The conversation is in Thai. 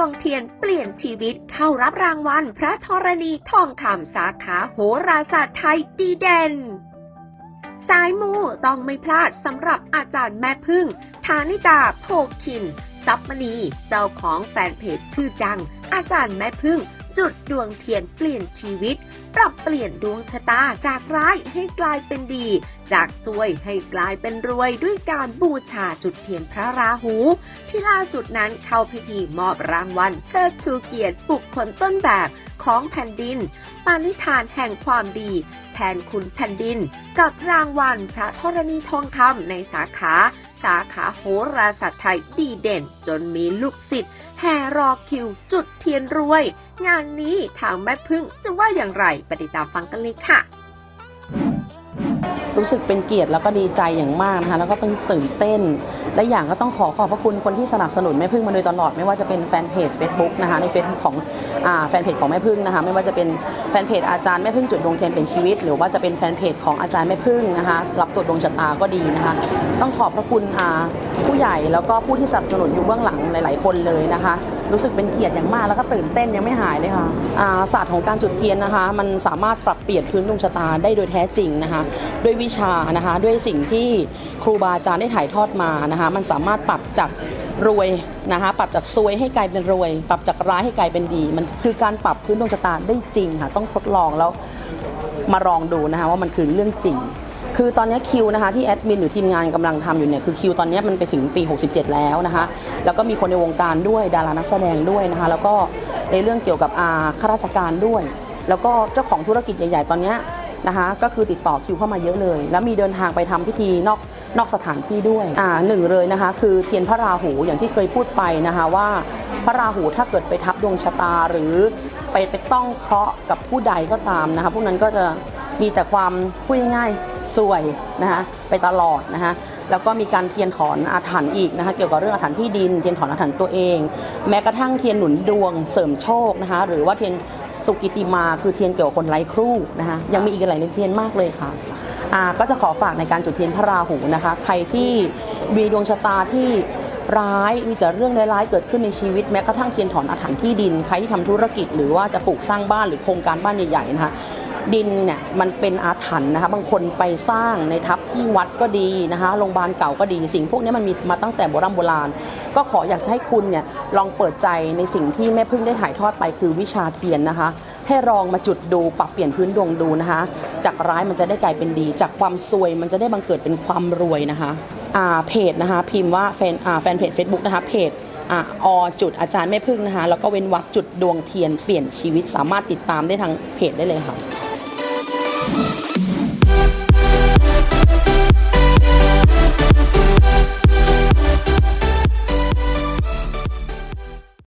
พึ่งจุดดวงเทียนเปลี่ยนชีวิตเข้ารับรางวัลพระธรณีทองคำสาขาโหราศาสตร์ไทยดีเด่นสายมูต้องไม่พลาดสำหรับอาจารย์แม่พึ่ง ฐานิดาโพคินซับมณี เจ้าของแฟนเพจชื่อดัง อาจารย์แม่พึ่ง จุดดวงเทียนเปลี่ยนชีวิต ปรับเปลี่ยนดวงชะตาจากร้ายให้กลายเป็นดี จากซวยให้กลายเป็นรวยด้วยการบูชาจุดเทียนพระราหู ที่ล่าสุดนั้นเข้าพิธีมอบรางวัลเชิดชูเกียรติบุคคลต้นแบบของแผ่นดิน ปานิธานแห่งความดีแทนคุณแผ่นดิน กับรางวัลพระธรณีทองคำในสาขา สาขาโหราศาสตร์ไทยดีเด่น จนมีลูกศิษย์ แห่รอคิว จุดเทียนรวย งานนี้ทางแม่พึ่งจะว่าอย่างไรไปติดตามฟังกันเลยค่ะ รู้สึกเป็นเกียรติแล้วก็ดีใจอย่างมากนะคะแล้วก็ต้องตื่นเต้น และอย่างก็ต้องขอขอบพระคุณคนที่สนับสนุนแม่พึ่งมาโดยตลอดไม่ว่าจะเป็นแฟนเพจ Facebook นะคะในเฟซของอแฟนเพจของแม่พึ่งนะคะไม่ว่าจะเป็นแฟนเพจอาจารย์แม่พึ่งจุดดวงเทียนเป็นชีวิต หรือว่าจะเป็นแฟนเพจของอาจารย์แม่พึ่งนะคะรับตรวจดวงชะตาก็ดีนะคะต้องขอบพระคุณผู้ใหญ่แล้วก็ผู้ที่สนับสนุนอยู่เบื้องหลังหลาย ๆ คนเลยนะคะ รู้สึกเป็นเกียรติอย่างมากแล้วก็ตื่นเต้นยังไม่หายเลยค่ะศาสตร์ของการจุดเทียนนะคะ มันสามารถปรับเปลี่ยนพื้นดวงชะตาได้โดยแท้จริงนะคะ ด้วยวิชานะคะ ด้วยสิ่งที่ครูบาอาจารย์ได้ถ่ายทอดมานะคะ มันสามารถปรับจากรวยนะคะปรับจากซวยให้กลายเป็นรวย ปรับจากร้ายให้กลายเป็นดี มันคือการปรับพื้นดวงชะตาได้จริงค่ะ ต้องทดลองแล้วมาลองดูนะคะว่ามันคือเรื่องจริง คือตอนนี้คิวนะคะที่แอดมินหรือทีมงานกำลังทำอยู่เนี่ยคือคิวตอนนี้มันไปถึงปี 67 แล้วนะคะแล้วก็มีคนในวงการด้วยดารานักแสดงด้วยนะคะแล้วก็ในเรื่องเกี่ยวกับอาข้าราชการด้วย แล้วก็เจ้าของธุรกิจใหญ่ ๆ ตอนนี้นะคะก็คือติดต่อคิวเข้ามาเยอะเลย แล้วมีเดินทางไปทำพิธีนอกนอกสถานที่ด้วยอ่าหนึ่งเลยนะคะ คือเทียนพระราหูอย่างที่เคยพูดไปนะคะว่าพระราหูถ้าเกิดไปทับดวงชะตาหรือไปไปต้องเคราะห์กับผู้ใดก็ตามนะคะพวกนั้นก็จะ มีแต่ความพูดง่ายๆสวยนะคะไปตลอดนะคะแล้วก็มีการเทียนถอนอาถรรพ์อีกนะคะเกี่ยวกับเรื่องอาถรรพ์ที่ดินเทียนถอนอาถรรพ์ตัวเอง แม้กระทั่งเทียนหนุนดวงเสริมโชคนะคะหรือว่าเทียนสุกิติมาคือเทียนเกี่ยวกับคนไร้ครู่นะคะยังมีอีกหลายเทียนมากเลยค่ะอ่าก็จะขอฝากในการจุดเทียนพระราหูนะคะ ใครที่มีดวงชะตาที่ร้ายมีแต่เรื่องร้ายๆเกิดขึ้นในชีวิตแม้กระทั่งเทียนถอนอาถรรพ์ที่ดิน ใครที่ทำธุรกิจหรือว่าจะปลูกสร้างบ้านหรือโครงการบ้านใหญ่ๆนะคะ ดินเนี่ยมันเป็นอาถรรพ์นะคะ บางคนไปสร้างในทับที่วัดก็ดีนะคะโรงพยาบาลเก่าก็ดี สิ่งพวกนี้มันมีมาตั้งแต่โบราณโบราณ ก็ขออยากจะให้คุณเนี่ยลองเปิดใจในสิ่งที่แม่พึ่งได้ถ่ายทอดไปคือวิชาเทียนนะคะ ให้ลองมาจุดดูปรับเปลี่ยนพื้นดวงดูนะคะ จากร้ายมันจะได้กลายเป็นดี จากความซวยมันจะได้บังเกิดเป็นความรวยนะคะอ่าเพจนะคะ พิมพ์ว่าแฟนอ่าแฟนเพจ Facebook นะคะเพจออจุดอาจารย์แม่พึ่งนะคะ แล้วก็เว้นวรรคจุดดวงเทียนเปลี่ยนชีวิตสามารถติดตามได้ทางเพจได้เลยค่ะ